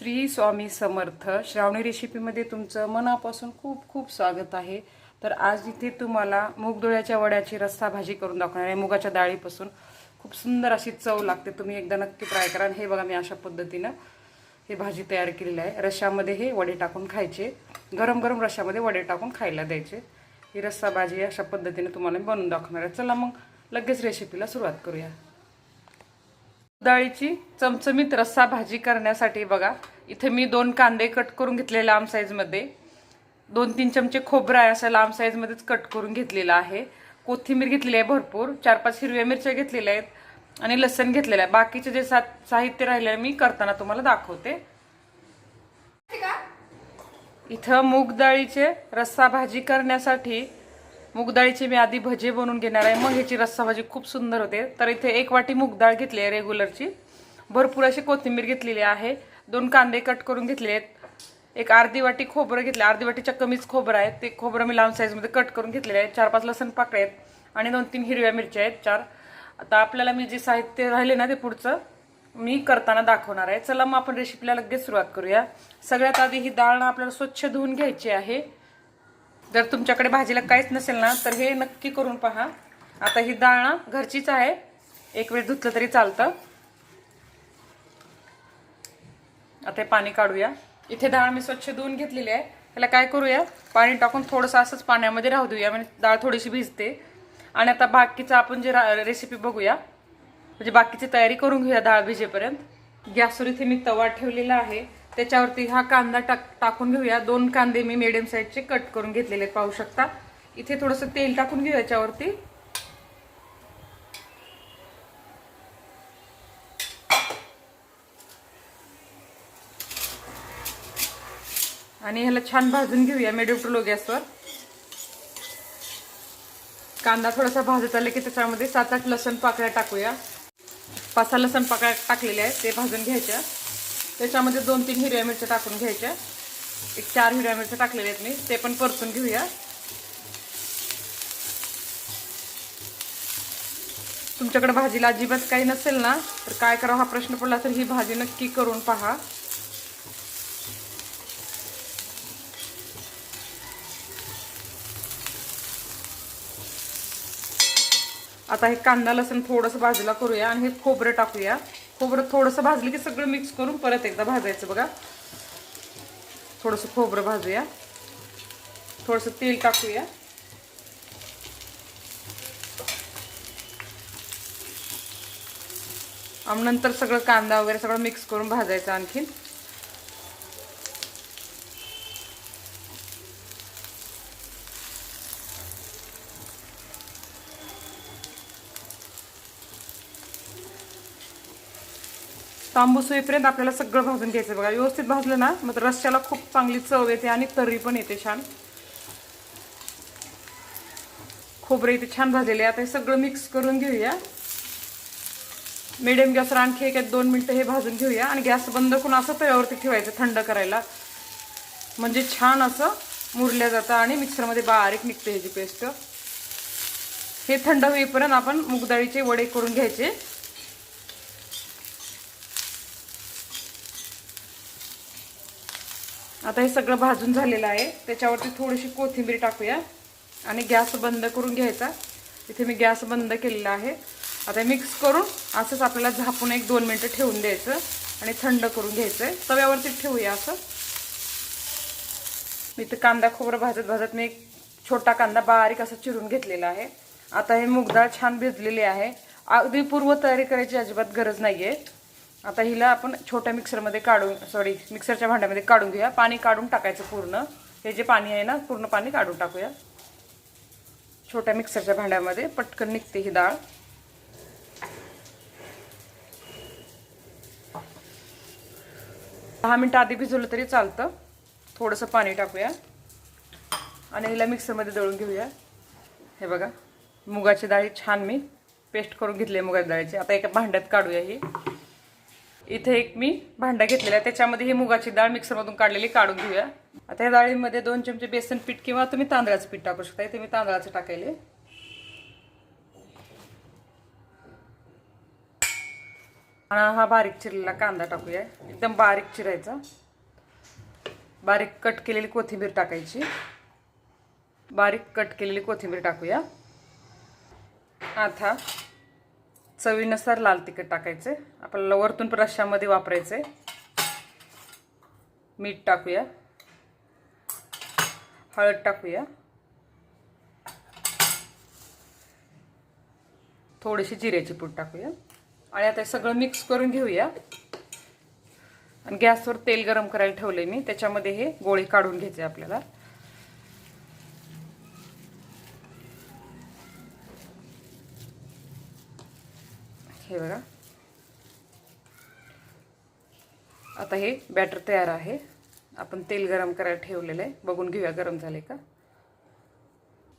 श्री स्वामी समर्थ श्रावणी रेसिपीमध्ये तुमचं मनापासून खूप खूप स्वागत आहे. तर आज इथे तुम्हाला मूगडोळ्याच्या वड्याची रस्सा भाजी करून दाखवणार आहे. मुगाच्या डाळीपासून खूप सुंदर अशी चव लागते. तुम्ही एकदा नक्की ट्राय करा. आणि हे बघा मी अशा पद्धतीनं हे भाजी तयार केलेली आहे. रश्यामध्ये हे वडे टाकून खायचे. गरम गरम रश्यामध्ये वडे टाकून खायला द्यायचे. ही रस्सा भाजी अशा पद्धतीने तुम्हाला मी बनवून दाखवणार आहे. चला मग लगेच रेसिपीला सुरुवात करूया. डाळीची चमचमीत रस्सा भाजी करण्यासाठी बघा. इथे मी दोन कांदे कट करून घेतले लांब साईजमध्ये दोन तीन चमचे खोबरं आहे असं लांब साईजमध्येच कट करून घेतलेलं आहे. कोथिंबीर घेतलेली आहे भरपूर. चार पाच हिरव्या मिरच्या घेतलेल्या आहेत आणि लसण घेतलेलं आहे. बाकीचे जे सा साहित्य राहिले मी करताना तुम्हाला दाखवते. इथं मूग डाळीचे रस्सा भाजी करण्यासाठी मूग मी आधी भजे बनवून घेणार आहे. मग ह्याची रस्सा भाजी खूप सुंदर होते. तर इथे एक वाटी मूगडाळ घेतली आहे रेग्युलरची भरपूर अशी कोथिंबीर घेतलेली आहे. दोन कांदे कट करून घेतले आहेत. एक अर्धी वाटी खोबरं घेतलं. अर्धी वाटीच्या कमीच खोबरं आहे ते खोबरं मी लांब साईजमध्ये कट करून घेतलेले आहे चार पाच लसण पाकळे आहेत. आणि दोन तीन हिरव्या मिरच्या आहेत. चार. आता आपल्याला मी जे साहित्य राहिले ना ते पुढचं मी करताना दाखवणार आहे. चला मग आपण रेसिपीला लगेच सुरुवात करूया. सगळ्यात आधी ही डाळ ना आपल्याला स्वच्छ धुवून घ्यायची आहे. जर तुमच्याकडे भाजीला काहीच नसेल ना तर हे नक्की करून पहा. आता ही डाळ ना घरचीच आहे. एक वेळ धुतलं तरी चालतं. आता हे पाणी काढूया. इथे डाळ मी स्वच्छ धुवून घेतलेली आहे. त्याला काय करूया? पाणी टाकून थोडंसं असंच पाण्यामध्ये राहू देऊया. म्हणजे डाळ थोडीशी भिजते. आणि आता बाकीचं आपण जे रेसिपी बघूया म्हणजे बाकीची तयारी करून घेऊया डाळ भिजेपर्यंत. गॅसवर इथे मी तवा ठेवलेला आहे. त्याच्यावरती हा कांदा टाक टाकून घेऊया. दोन कांदे मी मिडियम साईजचे कट करून घेतलेले आहेत पाहू शकता. इथे थोडंसं तेल टाकून घेऊ याच्यावरती. आणि ह्याला छान भाजून घेऊया मिडियम टू लो गॅसवर. कांदा थोडासा भाजत आला की त्याच्यामध्ये सात आठ लसण पाकळ्या टाकूया. पाच सहा लसण पाकळ्या टाकलेल्या आहेत ते भाजून घ्यायच्या. त्याच्यामध्ये दोन तीन हिरव्या मिरच्या टाकून घ्यायच्या. एक चार हिरव्या मिरच्या टाकलेल्या आहेत मी. ते पण परतून घेऊया. तुमच्याकडे भाजीला अजिबात काही नसेल ना? तर काय करावं हा प्रश्न पडला तर ही भाजी नक्की करून पहा. आता हे कांदा लसूण थोडंसं बाजूला करूया आणि हे खोबरं टाकूया. खोबरं थोडंसं भाजलं की सगळं मिक्स करून परत एकदा भाजायचं बघा. थोडंसं खोबरं भाजूया. थोडंसं तेल टाकूया. आणि नंतर सगळं कांदा वगैरे सगळं मिक्स करून भाजायचं आणखीन. तांबूस होईपर्यंत आपल्याला सगळं भाजून घ्यायचं बघा. व्यवस्थित भाजलं ना मग रश्श्याला खूप चांगली चव येते आणि तर्री पण येते छान. खोबरे इथे छान भाजलेले आता हे सगळं मिक्स करून घेऊया. मिडियम गॅसवर आणखी एक दोन मिनटं हे भाजून घेऊया आणि गॅस बंद करून असं तव्यावरती ठेवायचं थंड करायला. म्हणजे छान असं मुरल्या जातं आणि मिक्सरमध्ये बारीक निघते ह्याची पेस्ट हे थंड होईपर्यंत आपण मुगदाळीचे वडे करून घ्यायचे. आता हे सगळं भाजून झालेलं आहे. त्याच्यावरती थोडीशी कोथिंबीर टाकूया आणि गॅस बंद करून घ्यायचा. इथे मी गॅस बंद केलेला आहे. आता मिक्स करून असंच आपल्याला झापून एक दोन मिनटं ठेवून द्यायचं आणि थंड करून घ्यायचं आहे तव्यावरती ठेवूया असं. मी तर कांदा खोबरं भाजत भाजत मी एक छोटा कांदा बारीक असा चिरून घेतलेला आहे. आता हे मुगडाळ छान भिजलेली आहे. अगदी पूर्व तयारी करायची अजिबात गरज नाही आहे आता हिला आपण छोट्या मिक्सरमध्ये काढून सॉरी मिक्सरच्या भांड्यामध्ये काढून घेऊया. पाणी काढून टाकायचं पूर्ण. हे जे पाणी आहे ना पूर्ण पाणी काढून टाकूया. छोट्या मिक्सरच्या भांड्यामध्ये पटकन निघते ही डाळ. दहा मिनटं आधी भिजवलं तरी चालतं. थोडंसं पाणी टाकूया. आणि हिला मिक्सरमध्ये दळून घेऊया. हे बघा मुगाची डाळी छान मी पेस्ट करून घेतली आहे मुगाच्या डाळीची. आता एका भांड्यात काढूया ही. इथे एक मी भांडा घेतलेला आहे. त्याच्यामध्ये ही मुगाची डाळ मिक्सरमधून काढलेली काढून घेऊया. आता या डाळीमध्ये दोन चमचे बेसन पीठ किंवा तुम्ही तांदळाचं पीठ टाकू शकता. इथे मी तांदळाचं टाकायले. हा बारीक चिरलेला कांदा टाकूया. एकदम बारीक चिरायचा. बारीक कट केलेली कोथिंबीर टाकायची. बारीक कट केलेली कोथिंबीर टाकूया. आता चवीनुसार लाल तिखट टाकायचे. आपल्याला वरतून रश्श्यामध्ये वापरायचे. मीठ टाकूया. हळद टाकूया. थोडीशी जिऱ्याची पूड टाकूया. आणि आता हे सगळं मिक्स करून घेऊया. आणि गॅसवर तेल गरम करायला ठेवले मी. त्याच्यामध्ये हे गोळी काढून घ्यायचे आपल्याला. हे बघा. आता हे बॅटर तयार आहे. आपण तेल गरम करायला ठेवलेलं आहे. बघून घेऊया गरम झाले का?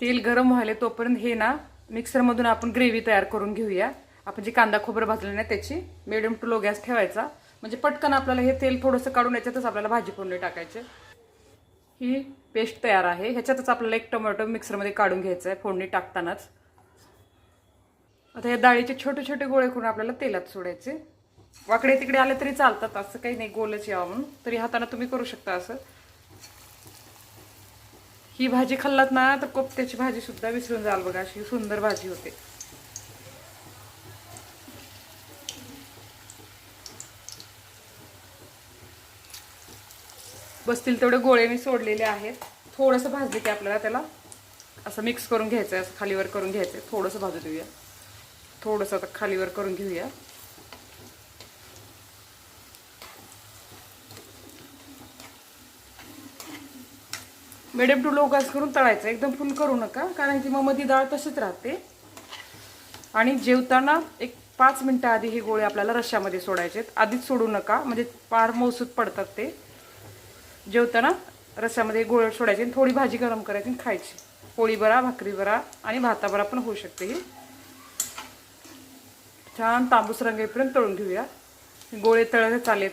तेल गरम व्हायला तोपर्यंत हे ना मिक्सरमधून आपण ग्रेव्ही तयार करून घेऊया. आपण जे कांदा खोबरं भाजलं नाही त्याची मिडियम टू लो गॅस ठेवायचा. म्हणजे पटकन आपल्याला हे तेल थोडंसं काढून याच्यातच आपल्याला भाजी फोडणी टाकायचे. ही पेस्ट तयार आहे. ह्याच्यातच आपल्याला एक टोमॅटो मिक्सरमध्ये काढून घ्यायचं आहे फोडणी टाकतानाच. आता या डाळीचे छोटे छोटे गोळे करून आपल्याला तेलात सोडायचे. वाकडे तिकडे आले तरी चालतात असं काही नाही गोलच यावं म्हणून. तरी हाताने तुम्ही करू शकता असं. ही भाजी खाल्लात ना तर कोपत्याची भाजी सुद्धा विसरून जाल बघा अशी सुंदर भाजी होते. बसतील तेवढे गोळे मी सोडलेले आहेत. थोडंसं भाजले की आपल्याला त्याला असं मिक्स करून घ्यायचं आहे असं खालीवर करून घ्यायचं आहे थोडंसं भाजू देऊया थोडंसं आता खालीवर करून घेऊया. मिडियम टू लो गॅस करून तळायचं. एकदम फुल करू नका कारण की मग मधी डाळ तशीच राहते. आणि जेवताना एक पाच मिनटं आधी हे गोळे आपल्याला रश्श्यामध्ये सोडायचे आहेत आधीच सोडू नका म्हणजे फार मौसूद पडतात ते. जेवताना रश्श्यामध्ये गोळे सोडायचे आणि थोडी भाजी गरम करायची आणि खायची. पोळी बरा भाकरी बरा आणि भाताबरा पण होऊ शकते ही. छान तांबूस रंग येईपर्यंत तळून घेऊया. गोळे तळले चालेल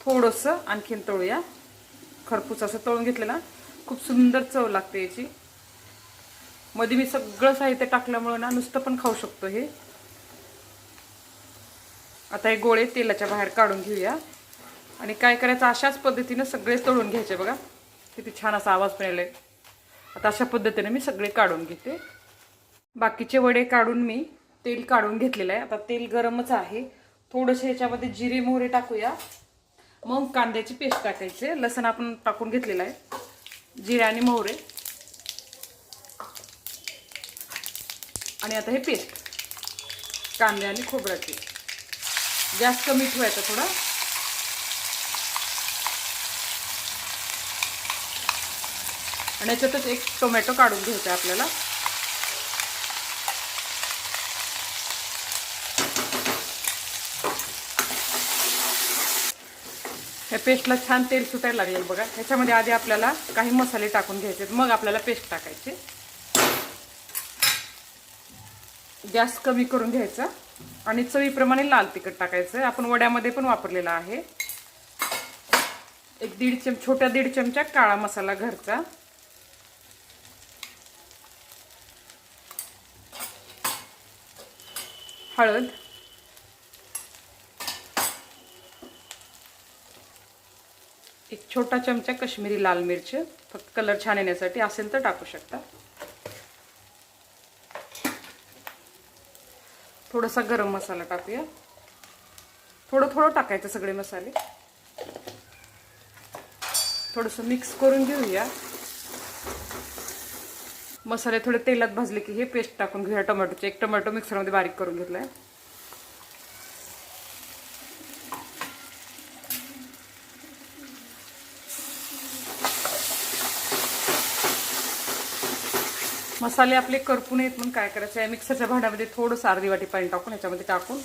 थोडंसं आणखीन तळूया. खरपूस असं तळून घेतलेला खूप सुंदर चव लागते याची. मध्ये मी सगळं साहित्य टाकल्यामुळं ना नुसतं पण खाऊ शकतो हे. आता हे गोळे तेलाच्या बाहेर काढून घेऊया. आणि काय करायचं अशाच पद्धतीनं सगळे तळून घ्यायचे बघा. किती छान असा आवाज पण यायला आता अशा पद्धतीने मी सगळे काढून घेते. बाकीचे वडे काढून मी तेल काढून घेतलेलं आहे. आता तेल गरमच आहे. थोडंसं ह्याच्यामध्ये जिरे मोहरे टाकूया. मग कांद्याची पेस्ट टाकायचे लसण आपण टाकून घेतलेलं आहे. जिरे आणि मोहरे. आणि आता हे पेस्ट. कांदे आणि खोबऱ्याचे. गॅस कमी ठेवायचा थोडा. आणि याच्यातच एक टोमॅटो काढून घ्यायचा आपल्याला. या पेस्टला छान तेल सुटायला लागेल बघा. ह्याच्यामध्ये आधी आपल्याला काही मसाले टाकून घ्यायचे मग आपल्याला पेस्ट टाकायचे. गॅस कमी करून घ्यायचा. आणि चवीप्रमाणे लाल तिखट टाकायचं. आपण वड्यामध्ये पण वापरलेला आहे. एक दीड चम छोट्या दीड चमचा काळा मसाला घरचा. हळद. एक छोटा चमचा कश्मीरी लाल मिरच फक्त कलर छान येण्यासाठी असेल तर टाकू शकता. थोडासा गरम मसाला टाकूया. थोडं थोडं टाकायचं सगळे मसाले. थोडंसं मिक्स करून घेऊया. मसाले थोडे तेलात भाजले की हे पेस्ट टाकून घेऊया टोमॅटोचे. एक टोमॅटो मिक्सरमध्ये बारीक करून घेतलाय. मसाले आपले करपून येत म्हणून काय करायचं? आहे मिक्सरच्या भांड्यामध्ये थोडंसं अर्धी वाटी पाणी टाकून ह्याच्यामध्ये टाकून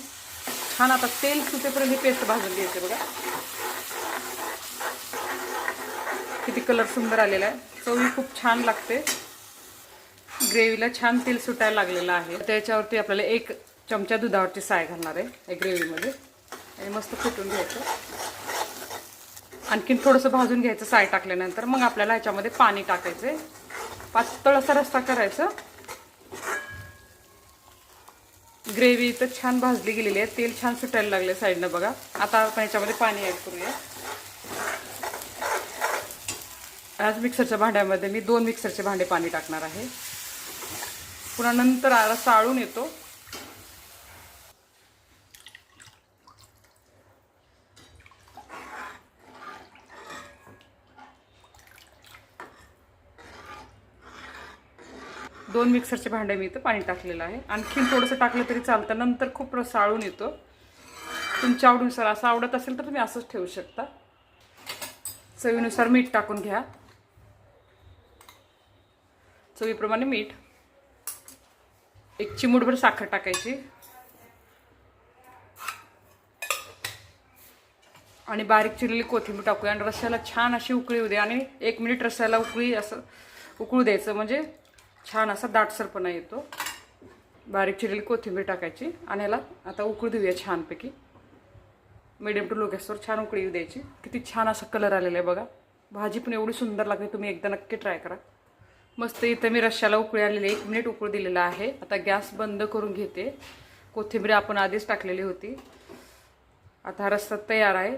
छान आता तेल सुटेपर्यंत ही पेस्ट भाजून घ्यायचे बघा. किती कलर सुंदर आलेला आहे. चवी खूप छान लागते. ग्रेव्हीला छान तेल सुटायला लागलेलं आहे. त्याच्यावरती आपल्याला एक चमचा दुधावरची साय घालणार आहे या ग्रेव्हीमध्ये आणि मस्त फुटून घ्यायचं. आणखीन थोडंसं भाजून घ्यायचं साय टाकल्यानंतर मग आपल्याला ह्याच्यामध्ये पाणी टाकायचं आहे पातळ असा रस्ता करायचा. ग्रेव्ही तर छान भाजली गेलेली आहे. तेल छान सुटायला लागले साईडनं बघा. आता आपण याच्यामध्ये पाणी ॲड करूया. आज मिक्सरच्या भांड्यामध्ये मी दोन मिक्सरचे भांडे पाणी टाकणार आहे. पुन्हा नंतर रस्ता आळून येतो. दोन मिक्सरचे भांडे मी इथं पाणी टाकलेलं आहे. आणखीन थोडंसं टाकलं तरी चालतं. नंतर खूप साळून आळून येतो. तुमच्या आवडीनुसार असं आवडत असेल तर तुम्ही असंच ठेवू शकता. चवीनुसार मीठ टाकून घ्या. चवीप्रमाणे मीठ. एक चिमूटभर साखर टाकायची. आणि बारीक चिरलेली कोथिंबीर टाकूया. आणि रस्स्याला छान अशी उकळी येऊ दे. आणि एक मिनिट रस्स्याला उकळी असं उकळू द्यायचं. म्हणजे छान असा दाटसरपणा येतो. बारीक चिरलेली कोथिंबीर टाकायची आणि ह्याला आता उकळू देऊया छानपैकी. मिडियम टू लो गॅसवर छान उकळी येऊ द्यायची. किती छान असा कलर आलेला आहे बघा. भाजी पण एवढी सुंदर लागते तुम्ही एकदा नक्की ट्राय करा. मस्त इथं मी रश्श्याला उकळी आलेली एक मिनिट उकळू दिलेला आहे. आता गॅस बंद करून घेते. कोथिंबीर आपण आधीच टाकलेली होती. आता हा रस्सा तयार आहे.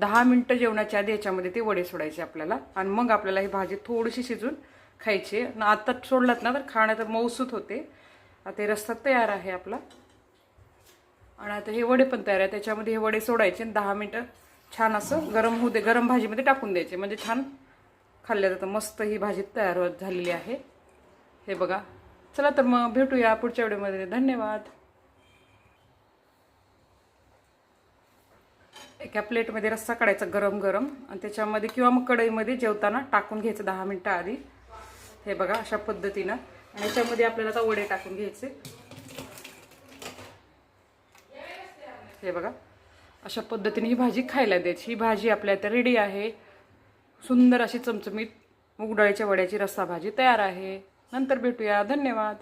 दहा मिनटं जेवणाच्या आधी याच्यामध्ये ते वडे सोडायचे आपल्याला. आणि मग आपल्याला ही भाजी थोडीशी शिजून खायची आणि आत्ता सोडलात ना तर खाणं तर मौसूत होते. आता हे रस्ता तयार आहे आपला. आणि आता हे वडे पण तयार आहे त्याच्यामध्ये हे वडे सोडायचे आणि दहा मिनटं छान असं गरम होऊ दे गरम भाजीमध्ये टाकून द्यायचे. म्हणजे छान खाल्ल्या जातं. मस्त ही भाजी तयार होत झालेली आहे. हे बघा. चला तर मग भेटूया पुढच्या व्हिडिओमध्ये. धन्यवाद. एका प्लेटमध्ये रस्सा काढायचा गरम गरम आणि त्याच्यामध्ये किंवा मग कढईमध्ये जेवताना टाकून घ्यायचं दहा मिनटं आधी. हे बघा अशा पद्धतीनं. आणि याच्यामध्ये आपल्याला आता वडे टाकून घ्यायचे. हे बघा अशा पद्धतीने ही भाजी खायला द्यायची. ही भाजी आपल्या इथं रेडी आहे. सुंदर अशी चमचमीत मुगडाळीच्या वड्याची रस्सा भाजी तयार आहे. नंतर भेटूया. धन्यवाद.